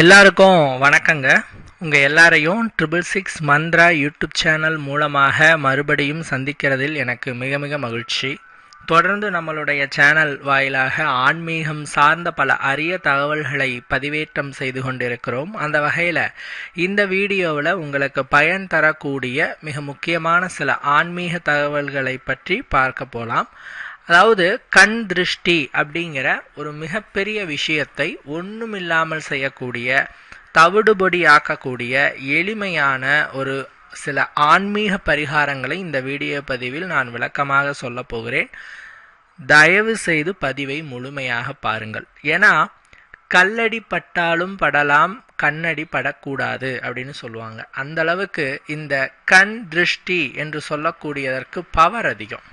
எல்லாருக்கும் வணக்கங்க. உங்கள் எல்லாரையும் triple six Mantra YouTube channel மூலமாக மறுபடியும் சந்திக்கிறதில் எனக்கு மிக மிக மகிழ்ச்சி. தொடர்ந்து நம்மளுடைய சேனல் வாயிலாக ஆன்மீகம் சார்ந்த பல அரிய தகவல்களை பதிவேற்றம் செய்து கொண்டிருக்கிறோம். அந்த வகையில் இந்த வீடியோவில் உங்களுக்கு பயன் தரக்கூடிய மிக முக்கியமான சில ஆன்மீக தகவல்களை பற்றி பார்க்க போகலாம் அதாவது கண் திருஷ்டி அப்படிங்கிற ஒரு மிகப்பெரிய விஷயத்தை ஒன்றுமில்லாமல் செய்யக்கூடிய தவிடுபடி ஆக்கக்கூடிய எளிமையான ஒரு சில ஆன்மீக பரிகாரங்களை இந்த வீடியோ பதிவில் நான் விளக்கமாக சொல்ல போகிறேன். தயவு செய்து பதிவை முழுமையாக பாருங்கள். ஏன்னா கல்லடி பட்டாலும் படலாம் கண்ணடி படக்கூடாது அப்படின்னு சொல்லுவாங்க. அந்த அளவுக்கு இந்த கண் திருஷ்டி என்று சொல்லக்கூடியதற்கு பவர் அதிகம்.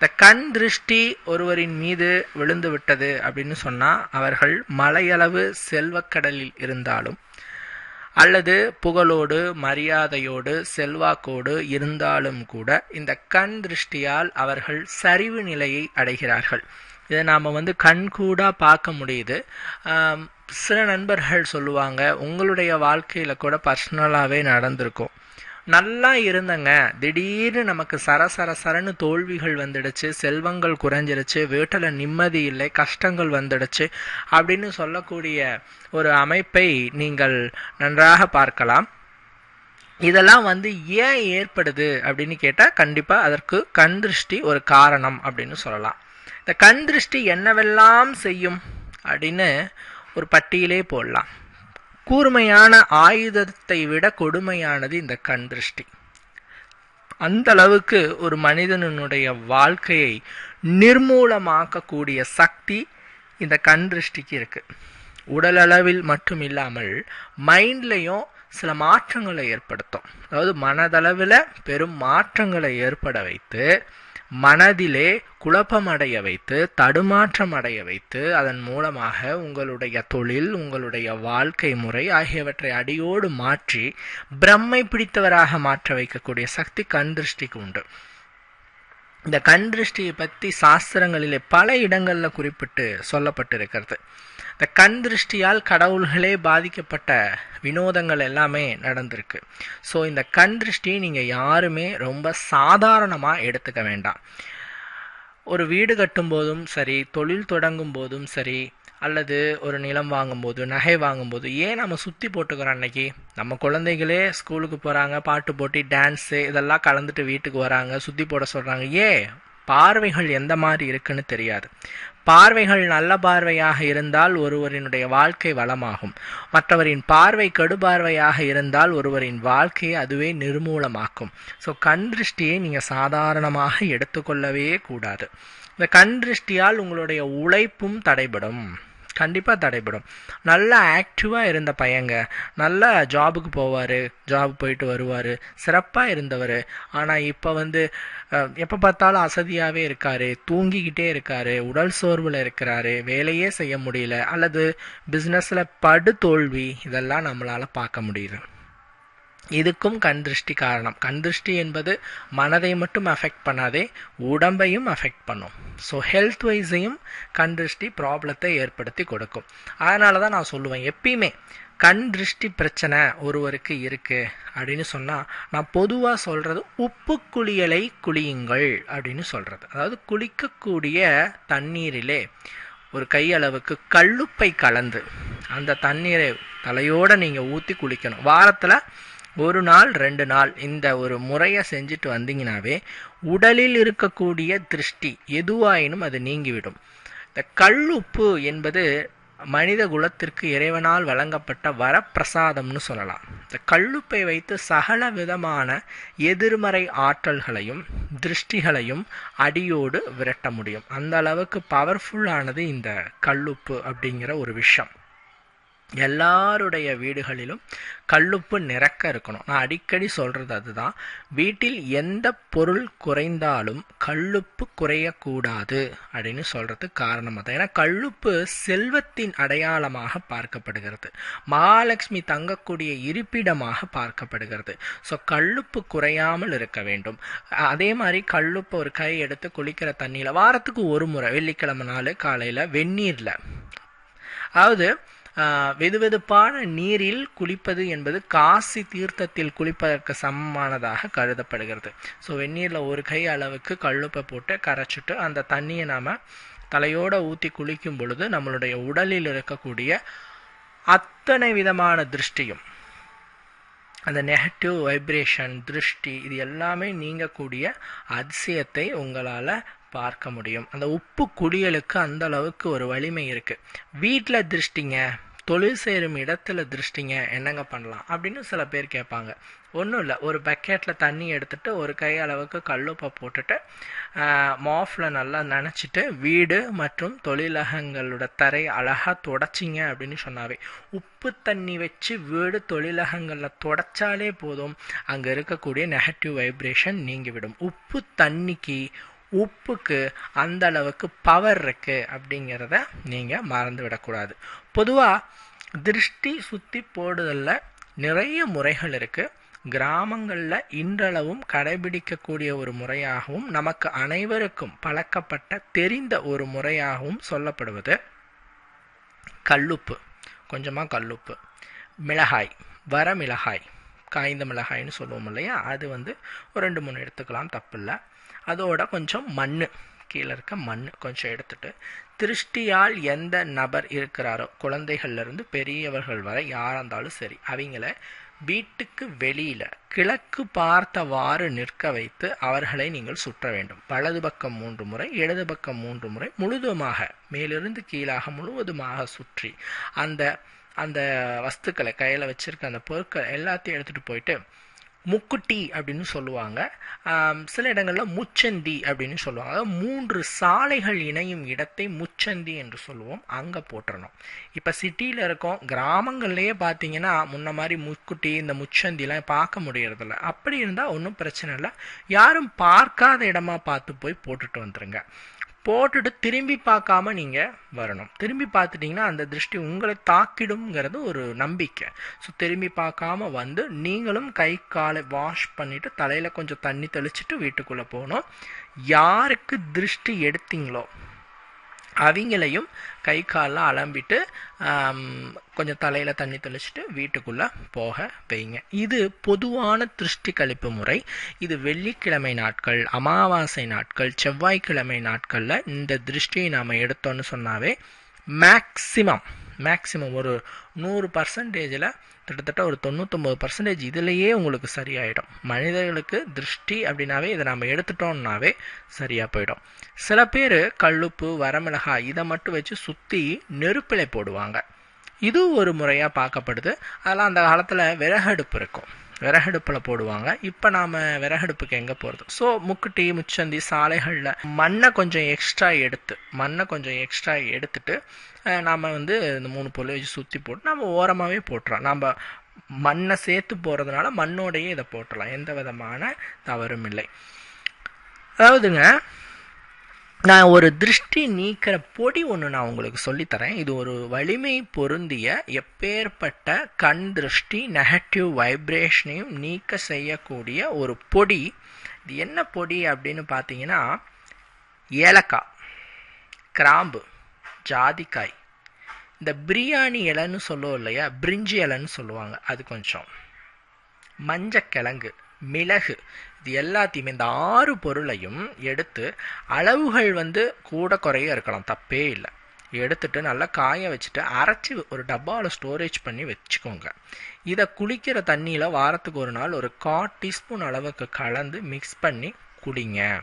இந்த கண் திருஷ்டி ஒருவரின் மீது விழுந்து விட்டது அப்படின்னு சொன்னால் அவர்கள் மலையளவு செல்வக்கடலில் இருந்தாலும் அல்லது புகழோடு மரியாதையோடு செல்வாக்கோடு இருந்தாலும் கூட இந்த கண் திருஷ்டியால் அவர்கள் சரிவு நிலையை அடைகிறார்கள். இதை நாம் வந்து கண்கூடாக பார்க்க முடியுது. சில நண்பர்கள் சொல்லுவாங்க உங்களுடைய வாழ்க்கையில் கூட பர்சனலாகவே நடந்திருக்கும். நல்லா இருந்தங்க. திடீர்னு நமக்கு சர சர சரன்னு தோல்விகள் வந்துடுச்சு செல்வங்கள் குறைஞ்சிருச்சு வீட்டில் நிம்மதி இல்லை கஷ்டங்கள் வந்துடுச்சு அப்படின்னு சொல்லக்கூடிய ஒரு அமைப்பை நீங்கள் நன்றாக பார்க்கலாம். இதெல்லாம் வந்து ஏன் ஏற்படுது அப்படின்னு கேட்டால் கண்டிப்பாக அதற்கு கண் திருஷ்டி ஒரு காரணம் அப்படின்னு சொல்லலாம். இந்த கண் திருஷ்டி என்னவெல்லாம் செய்யும் அப்படின்னு ஒரு பட்டியலே போடலாம். கூர்மையான ஆயுதத்தை விட கொடுமையானது இந்த கண் திருஷ்டி. அந்த அளவுக்கு ஒரு மனிதனுடைய வாழ்க்கையை நிர்மூலமாக்கக்கூடிய சக்தி இந்த கண் திருஷ்டிக்கு இருக்கு. உடலளவில் மட்டும் இல்லாமல் மைண்ட்லையும் சில மாற்றங்களை ஏற்படுத்தும். அதாவது மனதளவில் பெரும் மாற்றங்களை ஏற்பட வைத்து மனதிலே குழப்பமடைய வைத்து தடுமாற்றம் அடைய வைத்து அதன் மூலமாக உங்களுடைய தொழில் உங்களுடைய வாழ்க்கை முறை ஆகியவற்றை அடியோடு மாற்றி பிரம்மை பிடித்தவராக மாற்ற வைக்கக்கூடிய சக்தி கண் திருஷ்டிக்கு உண்டு. இந்த கண் திருஷ்டியை பற்றி சாஸ்திரங்களிலே பல இடங்களில் குறிப்பிட்டு சொல்லப்பட்டிருக்கிறது. இந்த கண் திருஷ்டியால் கடவுள்களே பாதிக்கப்பட்ட வினோதங்கள் எல்லாமே நடந்திருக்கு. ஸோ இந்த கண் திருஷ்டியை நீங்கள் யாருமே ரொம்ப சாதாரணமாக எடுத்துக்க வேண்டாம். ஒரு வீடு கட்டும் போதும் சரி தொழில் தொடங்கும் போதும் சரி அல்லது ஒரு நிலம் வாங்கும்போது நகை வாங்கும்போது ஏன் நம்ம சுற்றி போட்டுக்கிறோம் அன்னைக்கு? நம்ம குழந்தைகளே ஸ்கூலுக்கு போகிறாங்க பாட்டு போட்டி டான்ஸு இதெல்லாம் கலந்துட்டு வீட்டுக்கு வராங்க சுற்றி போட சொல்கிறாங்க ஏன் பார்வைகள் எந்த மாதிரி இருக்குன்னு தெரியாது. பார்வைகள் நல்ல பார்வையாக இருந்தால் ஒருவரினுடைய வாழ்க்கை வளமாகும். மற்றவரின் பார்வை கடுபார்வையாக இருந்தால் ஒருவரின் வாழ்க்கையை அதுவே நிர்மூலமாக்கும். ஸோ கண் திருஷ்டியை நீங்கள் சாதாரணமாக எடுத்துக்கொள்ளவே கூடாது. இந்த கண் திருஷ்டியால் உங்களுடைய உழைப்பும் தடைபடும். கண்டிப்பாக தடைபடும். நல்ல ஆக்டிவாக இருந்த பையங்க. நல்ல ஜாபுக்கு போவார் ஜாப் போயிட்டு வருவார். சிறப்பாக இருந்தவர். ஆனால் இப்போ வந்து எப்போ பார்த்தாலும் அசதியாகவே இருக்கார். தூங்கிக்கிட்டே இருக்கார். உடல் சோர்வில் இருக்கிறாரு. வேலையே செய்ய முடியல. அல்லது பிஸ்னஸில் படு தோல்வி இதெல்லாம் நம்மளால் பார்க்க முடியுது. இதுக்கும் கண் திருஷ்டி காரணம். கண் திருஷ்டி என்பது மனதை மட்டும் அஃபெக்ட் பண்ணாதே உடம்பையும் அஃபெக்ட் பண்ணும். ஸோ ஹெல்த் வைஸையும் கண் திருஷ்டி ப்ராப்ளத்தை ஏற்படுத்தி கொடுக்கும். அதனால தான் நான் சொல்லுவேன் எப்பயுமே கண் திருஷ்டி பிரச்சனை ஒருவருக்கு இருக்குது அப்படின்னு சொன்னால் நான் பொதுவாக சொல்கிறது உப்பு குளியலை குளியுங்கள் அப்படின்னு சொல்கிறது அதாவது குளிக்கக்கூடிய தண்ணீரிலே ஒரு கையளவுக்கு கல்லுப்பை கலந்து அந்த தண்ணீரை தலையோடு நீங்கள் ஊற்றி குளிக்கணும். வாரத்தில் ஒரு நாள் ரெண்டு நாள் இந்த ஒரு முறையை செஞ்சுட்டு வந்தீங்கனாவே உடலில் இருக்கக்கூடிய திருஷ்டி எதுவாயினும் அது நீங்கிவிடும். இந்த கல்லுப்பு என்பது மனித குலத்திற்கு இறைவனால் வழங்கப்பட்ட வரப்பிரசாதம்னு சொல்லலாம். இந்த கல்லுப்பை வைத்து சகல விதமான எதிர்மறை ஆற்றல்களையும் திருஷ்டிகளையும் அடியோடு விரட்ட முடியும். அந்த அளவுக்கு பவர்ஃபுல்லானது இந்த கல்லுப்பு அப்படிங்கிற ஒரு விஷயம் எல்லாருடைய வீடுகளிலும் கல்லுப்பு நிறக்க இருக்கணும். நான் அடிக்கடி சொல்கிறது அதுதான். வீட்டில் எந்த பொருள் குறைந்தாலும் கல்லுப்பு குறையக்கூடாது அப்படின்னு சொல்கிறது காரணமாக தான் ஏன்னா கல்லுப்பு செல்வத்தின் அடையாளமாக பார்க்கப்படுகிறது. மகாலட்சுமி தங்கக்கூடிய இருப்பிடமாக பார்க்கப்படுகிறது. ஸோ கல்லுப்பு குறையாமல் இருக்க வேண்டும். அதே மாதிரி கல்லுப்பு ஒரு கை எடுத்து குளிக்கிற தண்ணியில் வாரத்துக்கு ஒரு முறை வெள்ளிக்கிழமை நாள் காலையில் வெந்நீரில். அதாவது வெதுவெதுப்பான நீரில் குளிப்பது என்பது காசி தீர்த்தத்தில் குளிப்பதற்கு சமமானதாக கருதப்படுகிறது. ஸோ வெந்நீரில் ஒரு கை அளவுக்கு கல்லுப்பை போட்டு கரைச்சிட்டு அந்த தண்ணியை நாம் தலையோடு ஊற்றி குளிக்கும் பொழுது நம்மளுடைய உடலில் இருக்கக்கூடிய அத்தனை விதமான திருஷ்டியும் அந்த நெகட்டிவ் வைப்ரேஷன் திருஷ்டி இது எல்லாமே நீங்கக்கூடிய அதிசயத்தை உங்களால் பார்க்க முடியும். அந்த உப்பு குளியலுக்கு அந்த அளவுக்கு ஒரு வலிமை இருக்குது வீட்டில் திருஷ்டிங்க தொழில் செய்யும் இடத்துல திருஷ்டிங்க என்னங்க பண்ணலாம்? அப்படின்னு சில பேர் கேட்பாங்க. ஒன்றும் இல்லை. ஒரு பக்கெட்டில் தண்ணி எடுத்துட்டு ஒரு கை அளவுக்கு கல்லுப்பை போட்டுட்டு மாஃபில் நல்லா நினச்சிட்டு வீடு மற்றும் தொழிலகங்களோட தரை அழகாக தொடச்சிங்க அப்படின்னு சொன்னாவே உப்பு தண்ணி வச்சு வீடு தொழிலகங்களில் தொடச்சாலே போதும். அங்கே இருக்கக்கூடிய நெகட்டிவ் வைப்ரேஷன் நீங்கிவிடும். உப்பு தண்ணிக்கு உப்புக்கு அந்த அளவுக்கு பவர் இருக்கு அப்படிங்கிறத நீங்கள் மறந்து விடக்கூடாது பொதுவாக திருஷ்டி சுற்றி போடுதலில் நிறைய முறைகள் இருக்குது கிராமங்களில் இன்றளவும் கடைபிடிக்கக்கூடிய ஒரு முறையாகவும் நமக்கு அனைவருக்கும் பழக்கப்பட்ட தெரிந்த ஒரு முறையாகவும் சொல்லப்படுவது கல்லுப்பு. கொஞ்சமாக கல்லுப்பு. மிளகாய் வர மிளகாய் காய்ந்த மிளகாய்னு சொல்லுவோம் இல்லையா? அது வந்து ஒரு ரெண்டு மூணு எடுத்துக்கலாம் தப்பில்லை. அதோட கொஞ்சம் மண் கீழே இருக்க மண் கொஞ்சம் எடுத்துட்டு திருஷ்டியால் எந்த நபர் இருக்கிறாரோ குழந்தைகள்லேருந்து பெரியவர்கள் வரை யாராக இருந்தாலும் சரி அவங்கள வீட்டுக்கு வெளியில கிழக்கு பார்த்தவாறு நிற்க வைத்து அவர்களை நீங்கள் சுற்ற வேண்டும். வலது பக்கம் மூன்று முறை இடது பக்கம் மூன்று முறை முழுதுமாக மேலிருந்து கீழாக முழுவதுமாக சுற்றி அந்த அந்த வஸ்துக்களை கையில் வச்சிருக்க அந்த பொருட்கள் எல்லாத்தையும் எடுத்துகிட்டு போயிட்டு முக்குட்டி அப்படின்னு சொல்லுவாங்க. சில இடங்களில் முச்சந்தி அப்படின்னு சொல்லுவாங்க. அதாவது மூன்று சாலைகள் இணையும் இடத்தை முச்சந்தி என்று சொல்லுவோம். அங்கே போட்டுறணும் இப்போ சிட்டியில் இருக்கோம் கிராமங்கள்லேயே பார்த்தீங்கன்னா முன்ன மாதிரி முக்குட்டி இந்த முச்சந்திலாம் பார்க்க முடியறதில்ல. அப்படி இருந்தால் ஒன்றும் பிரச்சனை இல்லை. யாரும் பார்க்காத இடமா பார்த்து போய் போட்டுட்டு வந்துருங்க. போட்டுட்டு திரும்பி பார்க்காம நீங்கள் வரணும். திரும்பி பார்த்துட்டிங்கன்னா அந்த திருஷ்டி உங்களை தாக்கிடுங்கிறது ஒரு நம்பிக்கை. ஸோ திரும்பி பார்க்காம வந்து நீங்களும் கை காலை வாஷ் பண்ணிவிட்டு தலையில் கொஞ்சம் தண்ணி தெளிச்சுட்டு வீட்டுக்குள்ளே போகணும். யாருக்கு திருஷ்டி எடுத்தீங்களோ அவங்களையும் கை காலெலாம் அலம்பிட்டு கொஞ்சம் தலையில் தண்ணி தெளிச்சுட்டு வீட்டுக்குள்ளே போக வைங்க. இது பொதுவான திருஷ்டி கழிப்பு முறை. இது வெள்ளிக்கிழமை நாட்கள் அமாவாசை நாட்கள் செவ்வாய்க்கிழமை நாட்களில் இந்த திருஷ்டியை நாம் எடுத்தோன்னு சொன்னாவே மேக்சிமம் மேக்சிமம் ஒரு நூறு பர்சன்டேஜில் கிட்டத்தட்ட ஒரு தொண்ணூத்தொம்பது பர்சன்டேஜ் இதுலேயே உங்களுக்கு சரியாயிடும். மனிதர்களுக்கு திருஷ்டி அப்படின்னாவே இதை நம்ம எடுத்துட்டோம்னாவே சரியாக போயிடும். சில பேர் கல்லுப்பு வரமிளகாய் இதை மட்டும் வச்சு சுற்றி நெருப்பிலை போடுவாங்க. இது ஒரு முறையாக பார்க்கப்படுது. அதெல்லாம் அந்த காலத்தில் விறகடுப்பு இருக்கும். விறகடுப்பில் போடுவாங்க. இப்போ நாம் விறகடுப்புக்கு எங்கே போகிறது ஸோ முக்குட்டி முச்சந்தி சாலைகளில் மண்ணை கொஞ்சம் எக்ஸ்ட்ரா எடுத்து மண்ணை கொஞ்சம் எக்ஸ்ட்ரா எடுத்துட்டு நாம் வந்து இந்த மூணு பொருளை வச்சு சுற்றி போட்டு நம்ம ஓரமாகவே போட்டுறோம் நம்ம மண்ணை சேர்த்து போகிறதுனால மண்ணோடையே இதை போட்டுடலாம் எந்த விதமான தவறும் இல்லை. அதாவதுங்க நான் ஒரு திருஷ்டி நீக்கிற பொடி ஒன்று நான் உங்களுக்கு சொல்லித்தரேன். இது ஒரு வலிமை பொருந்திய எப்பேற்பட்ட கண் திருஷ்டி நெகட்டிவ் வைப்ரேஷனையும் நீக்க செய்யக்கூடிய ஒரு பொடி. இது என்ன பொடி அப்படின்னு பார்த்தீங்கன்னா ஏலக்காய் கிராம்பு ஜாதிக்காய். இந்த பிரியாணி இலைன்னு சொல்லுவோம் இல்லையா? பிரிஞ்சி இலைன்னு சொல்லுவாங்க. அது கொஞ்சம். மஞ்சக்கிழங்கு. மிளகு. இது எல்லாத்தையுமே இந்த ஆறு பொருளையும் எடுத்து அளவுகள் வந்து கூட குறைய இருக்கலாம் தப்பே இல்லை. எடுத்துட்டு நல்லா காய வச்சுட்டு அரைச்சி ஒரு டப்பாவில் ஸ்டோரேஜ் பண்ணி வச்சுக்கோங்க. இதை குளிக்கிற தண்ணியில் வாரத்துக்கு ஒரு நாள் ஒரு கால் டீஸ்பூன் அளவுக்கு கலந்து மிக்ஸ் பண்ணி குடிங்க.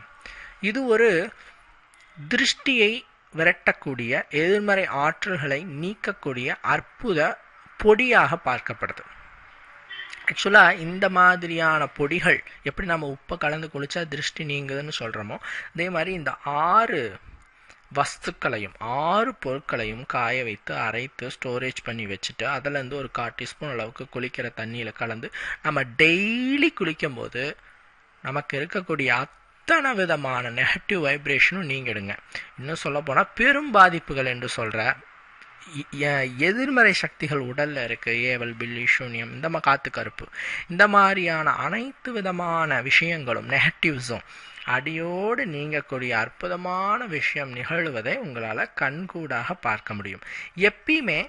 இது ஒரு திருஷ்டியை விரட்டக்கூடிய எதிர்மறை ஆற்றல்களை நீக்கக்கூடிய அற்புத பொடியாக பார்க்கப்படுது. ஆக்சுவலாக இந்த மாதிரியான பொடிகள் எப்படி நம்ம உப்பை கலந்து குளித்தா திருஷ்டி நீங்குதுன்னு சொல்கிறோமோ அதே மாதிரி இந்த ஆறு வஸ்துக்களையும் ஆறு பொருட்களையும் காய வைத்து அரைத்து ஸ்டோரேஜ் பண்ணி வச்சுட்டு அதுலேருந்து ஒரு கால் டீஸ்பூன் அளவுக்கு குளிக்கிற தண்ணியில் கலந்து நம்ம டெய்லி குளிக்கும் போது நமக்கு இருக்கக்கூடிய அத்தனை விதமான நெகட்டிவ் வைப்ரேஷனும் நீங்கிடுங்க. இன்னும் சொல்ல போனால் பெரும் பாதிப்புகள் என்று சொல்கிற எதிர்மறை சக்திகள் உடலில் இருக்குது ஏவல் பில்லி சூன்யம் இந்த மாதிரி காத்து கருப்பு. இந்த மாதிரியான அனைத்து விதமான விஷயங்களும் நெகட்டிவ்ஸும் அடியோடு நீங்கக்கூடிய அற்புதமான விஷயம் நிகழ்வதை உங்களால் கண்கூடாக பார்க்க முடியும். எப்பயுமே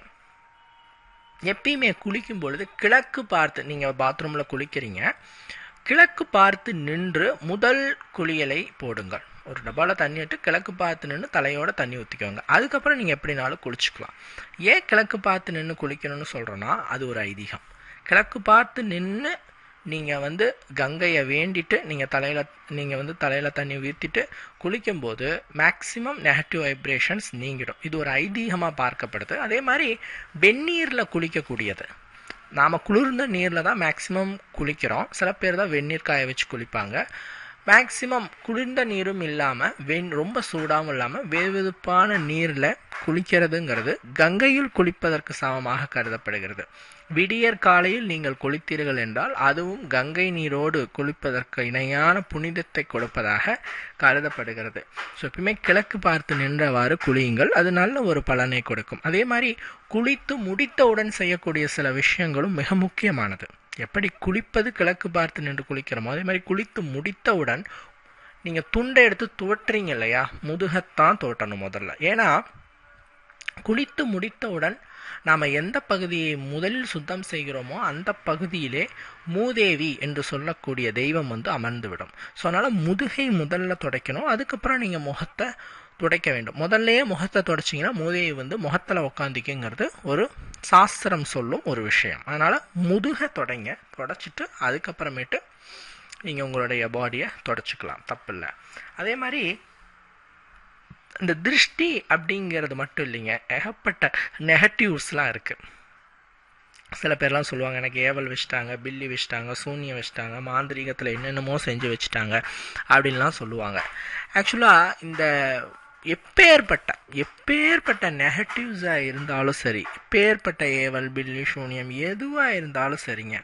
எப்பயுமே குளிக்கும் பொழுது கிழக்கு பார்த்து நீங்கள் பாத்ரூமில் குளிக்கிறீங்க கிழக்கு பார்த்து நின்று முதல் குளியலை போடுங்கள். ஒரு டப்பாவில் தண்ணி விட்டு கிழக்கு பார்த்து நின்று தலையோட தண்ணி ஊற்றிக்கோங்க அதுக்கப்புறம் நீங்கள் எப்படினாலும் குளிச்சுக்கலாம். ஏன் கிழக்கு பார்த்து நின்று குளிக்கணும்னு சொல்கிறோன்னா அது ஒரு ஐதீகம். கிழக்கு பார்த்து நின்று நீங்கள் வந்து கங்கையை வேண்டிட்டு நீங்கள் தலையில் நீங்கள் வந்து தலையில் தண்ணி ஊற்றிட்டு குளிக்கும்போது மேக்ஸிமம் நெகட்டிவ் வைப்ரேஷன்ஸ் நீங்கிடும். இது ஒரு ஐதீகமாக பார்க்கப்படுது. அதே மாதிரி வெந்நீரில் குளிக்கக்கூடியது. நாம் குளிர்ந்த நீரில் தான் மேக்ஸிமம் குளிக்கிறோம். சில பேர் தான் வெந்நீர் காய வச்சு குளிப்பாங்க. மேக்ஸிமம் குளிர்ந்த நீரும் இல்லாமல் வெண் ரொம்ப சூடாகவும் இல்லாமல் வெதுவெதுப்பான நீரில் குளிக்கிறதுங்கிறது கங்கையில் குளிப்பதற்கு சமமாக கருதப்படுகிறது. விடியற் காலையில் நீங்கள் குளித்தீர்கள் என்றால் அதுவும் கங்கை நீரோடு குளிப்பதற்கு இணையான புனிதத்தை கொடுப்பதாக கருதப்படுகிறது. ஸோ எப்பயுமே கிழக்கு பார்த்து நின்றவாறு குளியுங்கள் அது நல்ல ஒரு பலனை கொடுக்கும். அதே மாதிரி குளித்து முடித்தவுடன் செய்யக்கூடிய சில விஷயங்களும் மிக முக்கியமானது. எப்படி குளிப்பது கிழக்கு பார்த்து நின்று குளிக்கிறோமோ அதே மாதிரி குளித்து முடித்தவுடன் நீங்கள் துண்டை எடுத்து துவட்டுறீங்க இல்லையா? முதுகத்தான் தோட்டணும் முதல்ல. ஏன்னா குளித்து முடித்தவுடன் நாம் எந்த பகுதியை முதலில் சுத்தம் செய்கிறோமோ அந்த பகுதியிலே மூதேவி என்று சொல்லக்கூடிய தெய்வம் வந்து அமர்ந்துவிடும். ஸோ அதனால் முதுகை முதல்ல துடைக்கணும். அதுக்கப்புறம் நீங்கள் முகத்தை துடைக்க வேண்டும். முதல்லையே முகத்தை துடைச்சிங்கன்னா மூதேவி வந்து முகத்தில் உக்காந்திக்குங்கிறது ஒரு சாஸ்திரம் சொல்லும் ஒரு விஷயம். அதனால் முதுகை தொடங்க தொடச்சிட்டு அதுக்கப்புறமேட்டு நீங்கள் உங்களுடைய பாடியை தொடச்சிக்கலாம். தப்பில்லை. அதே மாதிரி இந்த திருஷ்டி அப்படிங்கிறது மட்டும் இல்லைங்க. ஏகப்பட்ட நெகட்டிவ்ஸ்லாம் இருக்குது சில பேர்லாம் சொல்லுவாங்க எனக்கு ஏவல் வச்சுட்டாங்க பில்லி வச்சுட்டாங்க சூன்யம் வச்சுட்டாங்க மாந்திரீகத்தில் என்னென்னமோ செஞ்சு வச்சுட்டாங்க அப்படின்லாம் சொல்லுவாங்க. ஆக்சுவலாக இந்த எப்பேற்பட்ட எப்பேற்பட்ட நெகட்டிவ்ஸாக இருந்தாலும் சரி எப்பேற்பட்ட ஏவல் பில்லி சூன்யம் எதுவாக இருந்தாலும் சரிங்க.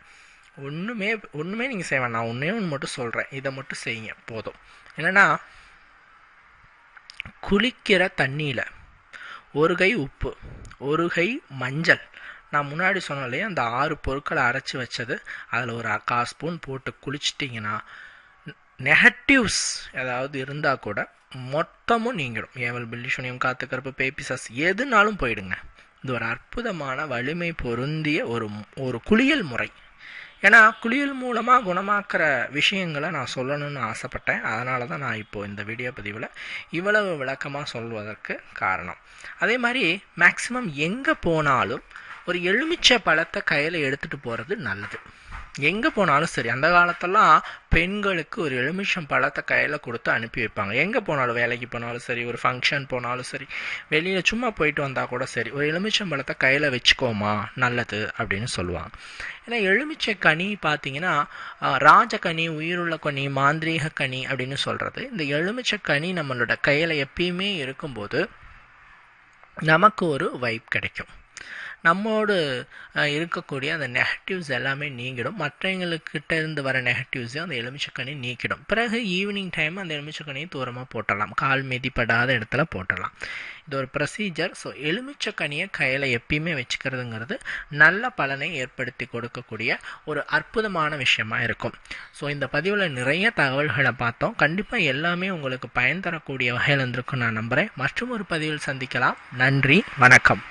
ஒன்றுமே ஒன்றுமே நீங்கள் செய்வேன் நான் ஒன்றே ஒன்று மட்டும் சொல்கிறேன் இதை மட்டும் செய்யுங்க. போதும். என்னென்னா குளிக்கிற தண்ணியில் ஒரு கை உப்பு ஒரு கை மஞ்சள். நான் முன்னாடி சொன்னாலே அந்த ஆறு பொருட்களை அரைச்சி வச்சது. அதில் ஒரு அக்கா ஸ்பூன் போட்டு குளிச்சிட்டிங்கன்னா நெகட்டிவ்ஸ் ஏதாவது இருந்தால் கூட மொத்தமும் நீங்கிடும். ஏவல் பில்லி சுனியம் காத்துக்கருப்பு பேபிசஸ் எதுனாலும் போயிடுங்க. இது ஒரு அற்புதமான வலிமை பொருந்திய ஒரு ஒரு குளியல் முறை. ஏன்னா குளியல் மூலமாக குணமாக்குற விஷயங்களை நான் சொல்லணும்னு ஆசைப்பட்டேன். அதனால தான் நான் இப்போது இந்த வீடியோ பதிவில் இவ்வளவு விளக்கமாக சொல்வதற்கு காரணம். அதே மாதிரி மேக்ஸிமம் எங்கே போனாலும் ஒரு எலுமிச்சை பழத்தை கையில் எடுத்துகிட்டு போகிறது நல்லது. எங்கே போனாலும் சரி அந்த காலத்தெல்லாம் பெண்களுக்கு ஒரு எலுமிச்சம் பழத்தை கையில் கொடுத்து அனுப்பி வைப்பாங்க. எங்கே போனாலும் வேலைக்கு போனாலும் சரி ஒரு ஃபங்க்ஷன் போனாலும் சரி வெளியில் சும்மா போயிட்டு வந்தால் கூட சரி ஒரு எலுமிச்சம் பழத்தை கையில் வச்சுக்கோமா நல்லது அப்படின்னு சொல்லுவாங்க. ஏன்னா எலுமிச்சை கனி பார்த்தீங்கன்னா ராஜகனி உயிருள்ள கனி மாந்திரீக கனி அப்படின்னு சொல்கிறது இந்த எலுமிச்சை கனி நம்மளோட கையில் எப்பயுமே இருக்கும்போது நமக்கு ஒரு வைப் கிடைக்கும். நம்மோடு இருக்கக்கூடிய அந்த நெகட்டிவ்ஸ் எல்லாமே நீங்கிடும். மற்றவங்களுக்கிட்ட இருந்து வர நெகட்டிவ்ஸையும் அந்த எலுமிச்சக்கனி நீக்கிடும். பிறகு ஈவினிங் டைம் அந்த எலுமிச்சக்கனியை தூரமாக போட்டலாம். கால் மிதிப்படாத இடத்துல போட்டலாம். இது ஒரு ப்ரொசீஜர் ஸோ எலுமிச்சக்கனியை கையில் எப்பயுமே வச்சுக்கிறதுங்கிறது நல்ல பலனை ஏற்படுத்தி கொடுக்கக்கூடிய ஒரு அற்புதமான விஷயமா இருக்கும். ஸோ இந்த பதிவில் நிறைய தகவல்களை பார்த்தோம். கண்டிப்பாக எல்லாமே உங்களுக்கு பயன் தரக்கூடிய வகையில் இருந்திருக்கும் நான் நம்புகிறேன் மற்றும் ஒரு பதிவில் சந்திக்கலாம். நன்றி. வணக்கம்.